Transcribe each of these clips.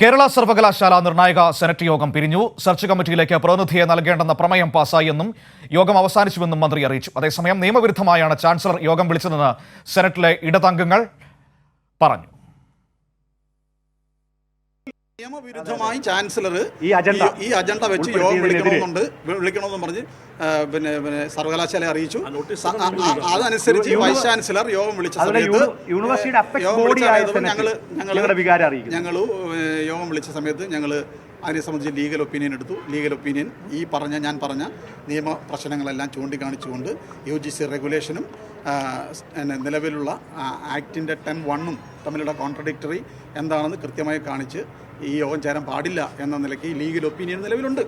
കേരള സർവകലാശാല നിർണായക സെനറ്റ് യോഗം പിരിഞ്ഞു. സെർച്ച് കമ്മിറ്റിയിലേക്ക് പ്രതിനിധിയെ നൽകേണ്ടെന്ന പ്രമേയം പാസായെന്നും യോഗം അവസാനിച്ചുവെന്നും മന്ത്രി അറിയിച്ചു. അതേസമയം നിയമവിരുദ്ധമായാണ് ചാൻസലർ യോഗം വിളിച്ചതെന്ന് സെനറ്റിലെ ഇടതംഗങ്ങൾ പറഞ്ഞു. നിയമവിരുദ്ധമായി ചാൻസലർ ഈ അജണ്ട. ഈ അജണ്ട വെച്ച് യോഗം വിളിക്കണമെന്നുണ്ട്. വിളിക്കണമെന്ന് പറഞ്ഞ് പിന്നെ പിന്നെ സർവകലാശാല അറിയിച്ചു. അതനുസരിച്ച് വൈസ് ചാൻസലർ യോഗം വിളിച്ച സമയത്ത് ഞങ്ങൾ അറിയിക്കുന്നു. ഞങ്ങൾ യോഗം വിളിച്ച സമയത്ത് ഞങ്ങൾ അതിനെ സംബന്ധിച്ച് ലീഗൽ ഒപ്പീനിയൻ എടുത്തു. ലീഗൽ ഒപ്പീനിയൻ ഈ പറഞ്ഞ ഞാൻ പറഞ്ഞ നിയമ പ്രശ്നങ്ങളെല്ലാം ചൂണ്ടിക്കാണിച്ചുകൊണ്ട് യു ജി സി റെഗുലേഷനും നിലവിലുള്ള ആക്ടിന്റെ ടെൻ വണ്ണും തമ്മിലുള്ള കോൺട്രഡിക്ടറി എന്താണെന്ന് കൃത്യമായി കാണിച്ച് ഈ യോഗം ചേരാൻ പാടില്ല എന്ന നിലയ്ക്ക് ലീഗിൽ ഒപ്പീനിയൻ നിലവിലുണ്ട്.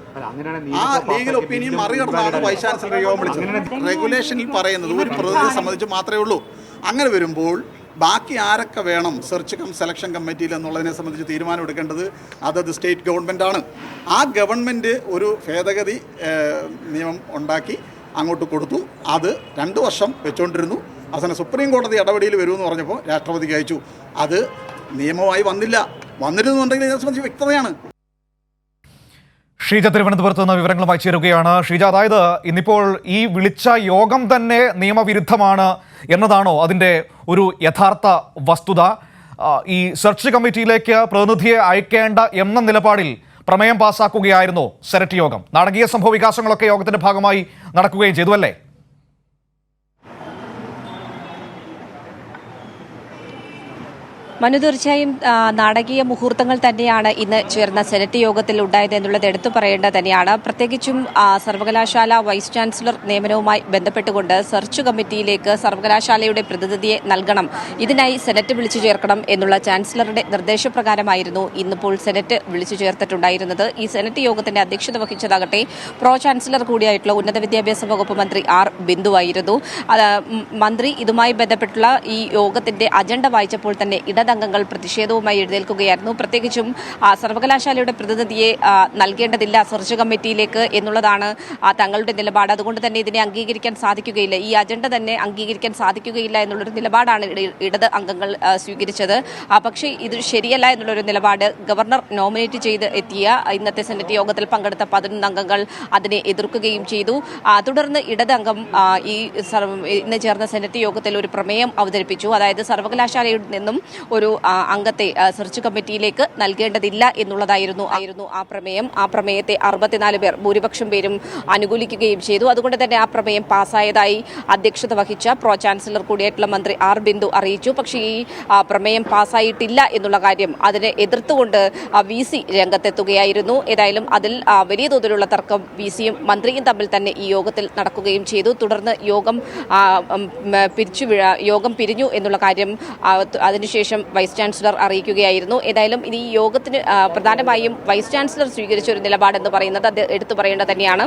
ആ ലീഗിൽ ഒപ്പീനിയൻ മറികടന്നാണ് വൈസ് ചാൻസലർ യോഗം വിളിച്ചത് റെഗുലേഷനിൽ പറയുന്നത് ഒരു പ്രതിനിധിയെ സംബന്ധിച്ച് മാത്രമേ ഉള്ളൂ. അങ്ങനെ വരുമ്പോൾ ബാക്കി ആരൊക്കെ വേണം സെർച്ച് കം സെലക്ഷൻ കമ്മിറ്റിയിൽ എന്നുള്ളതിനെ സംബന്ധിച്ച് തീരുമാനം എടുക്കേണ്ടത് അതത് സ്റ്റേറ്റ് ഗവൺമെന്റാണ് ആ ഗവൺമെന്റ് ഒരു ഭേദഗതി നിയമം ഉണ്ടാക്കി അങ്ങോട്ട് കൊടുത്തു. അത് രണ്ട് വർഷം വെച്ചുകൊണ്ടിരുന്നു അവസാനം സുപ്രീം കോടതി ഇടപെടിയിൽ വരുമെന്ന് പറഞ്ഞപ്പോൾ രാഷ്ട്രപതിക്ക് അയച്ചു. അത് നിയമമായി വന്നില്ല. വന്നിരുന്നുണ്ടെങ്കിൽ ഇതിനെ സംബന്ധിച്ച് വ്യക്തതയാണ്. ഷീജ തിരുവനന്തപുരത്ത് നിന്ന് വിവരങ്ങളുമായി ചേരുകയാണ്. ഷീജ അതായത് ഇന്നിപ്പോൾ ഈ വിളിച്ച യോഗം തന്നെ നിയമവിരുദ്ധമാണ് എന്നതാണോ അതിന്റെ ഒരു യഥാർത്ഥ വസ്തുത? ഈ സെർച്ച് കമ്മിറ്റിയിലേക്ക് പ്രതിനിധിയെ അയക്കേണ്ട എന്ന നിലപാടിൽ പ്രമേയം പാസാക്കുകയായിരുന്നു സെനറ്റ് യോഗം. നാടകീയ സംഭവ വികാസങ്ങളൊക്കെ യോഗത്തിന്റെ ഭാഗമായി നടക്കുകയും ചെയ്തു അല്ലേ? മനു തീർച്ചയായും നാടകീയ മുഹൂർത്തങ്ങൾ തന്നെയാണ് ഇന്ന് ചേർന്ന സെനറ്റ് യോഗത്തിൽ ഉണ്ടായത് എന്നുള്ളത് എടുത്തു പറയേണ്ടത് തന്നെയാണ്. പ്രത്യേകിച്ചും സർവകലാശാല വൈസ് ചാൻസലർ നിയമനവുമായി ബന്ധപ്പെട്ടുകൊണ്ട് സെർച്ച് കമ്മിറ്റിയിലേക്ക് സർവകലാശാലയുടെ പ്രതിനിധിയെ നൽകണം. ഇതിനായി സെനറ്റ് വിളിച്ചു ചേർക്കണം എന്നുള്ള ചാൻസലറുടെ നിർദ്ദേശപ്രകാരമായിരുന്നു ഇന്നിപ്പോൾ സെനറ്റ് വിളിച്ചു ചേർത്തിട്ടുണ്ടായിരുന്നത്. ഈ സെനറ്റ് യോഗത്തിന്റെ അധ്യക്ഷത വഹിച്ചതാകട്ടെ പ്രോ ചാൻസലർ കൂടിയായിട്ടുള്ള ഉന്നത വിദ്യാഭ്യാസ വകുപ്പ് മന്ത്രി ആർ ബിന്ദുവായിരുന്നു മന്ത്രി ഇതുമായി ബന്ധപ്പെട്ടുള്ള ഈ യോഗത്തിന്റെ അജണ്ട വായിച്ചപ്പോൾ തന്നെ ഇടതംഗങ്ങൾ പ്രതിഷേധവുമായി എഴുന്നേൽക്കുകയായിരുന്നു. പ്രത്യേകിച്ചും സർവകലാശാലയുടെ പ്രതിനിധിയെ നൽകേണ്ടതില്ല സെർച്ച് കമ്മിറ്റിയിലേക്ക് എന്നുള്ളതാണ് തങ്ങളുടെ നിലപാട്. അതുകൊണ്ട് തന്നെ ഇതിനെ അംഗീകരിക്കാൻ സാധിക്കുകയില്ല. ഈ അജണ്ട തന്നെ അംഗീകരിക്കാൻ സാധിക്കുകയില്ല എന്നുള്ളൊരു നിലപാടാണ് ഇട- ഇടത് അംഗങ്ങൾ സ്വീകരിച്ചത്. പക്ഷേ ഇത് ശരിയല്ല എന്നുള്ളൊരു നിലപാട് ഗവർണർ നോമിനേറ്റ് ചെയ്ത് എത്തിയ ഇന്നത്തെ സെനറ്റ് യോഗത്തിൽ പങ്കെടുത്ത പതിനൊന്ന് അംഗങ്ങൾ അതിനെ എതിർക്കുകയും ചെയ്തു. തുടർന്ന് ഇടത് അംഗം ഈ ഇന്ന് ചേർന്ന സെനറ്റ് യോഗത്തിൽ ഒരു പ്രമേയം അവതരിപ്പിച്ചു. അതായത് സർവകലാശാലയിൽ നിന്നും ഒരു അംഗത്തെ സെർച്ച് കമ്മിറ്റിയിലേക്ക് നൽകേണ്ടതില്ല എന്നുള്ളതായിരുന്നു ആയിരുന്നു ആ പ്രമേയം. ആ പ്രമേയത്തെ അറുപത്തിനാല് പേർ ഭൂരിപക്ഷം പേരും അനുകൂലിക്കുകയും ചെയ്തു. അതുകൊണ്ട് തന്നെ ആ പ്രമേയം പാസ്സായതായി അധ്യക്ഷത വഹിച്ച പ്രോ ചാൻസലർ കൂടിയായിട്ടുള്ള മന്ത്രി ആർ ബിന്ദു അറിയിച്ചു. പക്ഷേ ഈ പ്രമേയം പാസ്സായിട്ടില്ല എന്നുള്ള കാര്യം അതിനെ എതിർത്തുകൊണ്ട് വി സി രംഗത്തെത്തുകയായിരുന്നു. ഏതായാലും അതിൽ വലിയ തോതിലുള്ള തർക്കം വി സിയും മന്ത്രിയും തമ്മിൽ തന്നെ ഈ യോഗത്തിൽ നടക്കുകയും ചെയ്തു. തുടർന്ന് യോഗം പിരിച്ചു യോഗം പിരിഞ്ഞു എന്നുള്ള കാര്യം അതിനുശേഷം വൈസ് ചാൻസലർ അറിയിക്കുകയായിരുന്നു. ഏതായാലും ഇനി ഈ യോഗത്തിന് പ്രധാനമായും വൈസ് ചാൻസലർ സ്വീകരിച്ച ഒരു നിലപാടെന്ന് പറയുന്നത് അത് എടുത്തു പറയേണ്ടത് തന്നെയാണ്.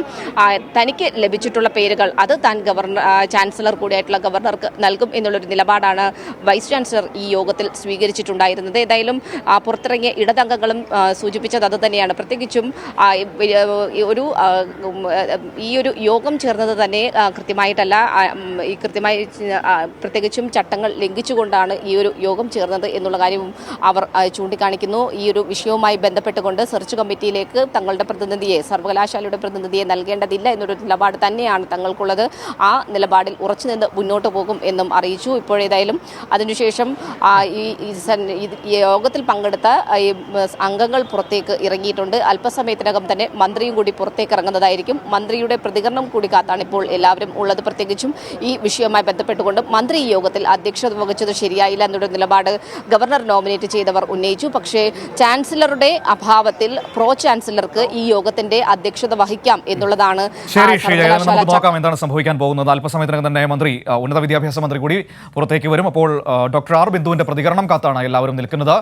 തനിക്ക് ലഭിച്ചിട്ടുള്ള പേരുകൾ അത് താൻ ഗവർണർ ചാൻസലർ കൂടിയായിട്ടുള്ള ഗവർണർക്ക് നൽകും എന്നുള്ളൊരു നിലപാടാണ് വൈസ് ചാൻസലർ ഈ യോഗത്തിൽ സ്വീകരിച്ചിട്ടുണ്ടായിരുന്നത്. ഏതായാലും പുറത്തിറങ്ങിയ ഇടതംഗങ്ങളും സൂചിപ്പിച്ചത് അത് തന്നെയാണ്. പ്രത്യേകിച്ചും ഒരു ഈ ഒരു യോഗം ചേർന്നത് തന്നെ കൃത്യമായിട്ടല്ല. ഈ കൃത്യമായി പ്രത്യേകിച്ചും ചട്ടങ്ങൾ ലംഘിച്ചുകൊണ്ടാണ് ഈ ഒരു യോഗം ചേർന്നത് എന്നുള്ള കാര്യവും അവർ ചൂണ്ടിക്കാണിക്കുന്നു. ഈ ഒരു വിഷയവുമായി ബന്ധപ്പെട്ടുകൊണ്ട് സെർച്ച് കമ്മിറ്റിയിലേക്ക് തങ്ങളുടെ പ്രതിനിധിയെ സർവകലാശാലയുടെ പ്രതിനിധിയെ നൽകേണ്ടതില്ല എന്നൊരു നിലപാട് തന്നെയാണ് തങ്ങൾക്കുള്ളത്. ആ നിലപാടിൽ ഉറച്ചു നിന്ന് മുന്നോട്ട് പോകും എന്നും അറിയിച്ചു. ഇപ്പോഴേതായാലും അതിനുശേഷം ഈ യോഗത്തിൽ പങ്കെടുത്ത അംഗങ്ങൾ പുറത്തേക്ക് ഇറങ്ങിയിട്ടുണ്ട്. അല്പസമയത്തിനകം തന്നെ മന്ത്രിയും കൂടി പുറത്തേക്ക് ഇറങ്ങുന്നതായിരിക്കും. മന്ത്രിയുടെ പ്രതികരണം കൂടി കാത്താണ് ഇപ്പോൾ എല്ലാവരും ഉള്ളത് പ്രത്യേകിച്ചും ഈ വിഷയവുമായി ബന്ധപ്പെട്ടുകൊണ്ട് മന്ത്രി യോഗത്തിൽ അധ്യക്ഷത വഹിച്ചത് ശരിയായില്ല എന്നൊരു നിലപാട് ഗവർണർ നോമിനേറ്റ് ചെയ്തവർ ഉന്നയിച്ചു. പക്ഷേ ചാൻസലറുടെ അഭാവത്തിൽ പ്രോ ചാൻസലർക്ക് ഈ യോഗത്തിന്റെ അധ്യക്ഷത വഹിക്കാം എന്നുള്ളതാണ് നമുക്ക് നോക്കാം എന്താണ് സംഭവിക്കാൻ പോകുന്നത്. അല്പസമയത്തിനകം തന്നെ മന്ത്രി ഉന്നത വിദ്യാഭ്യാസ മന്ത്രി കൂടി പുറത്തേക്ക് വരും. അപ്പോൾ ഡോക്ടർ ആർ ബിന്ദുവിന്റെ പ്രതികരണം കാത്താണ് എല്ലാവരും നിൽക്കുന്നത്.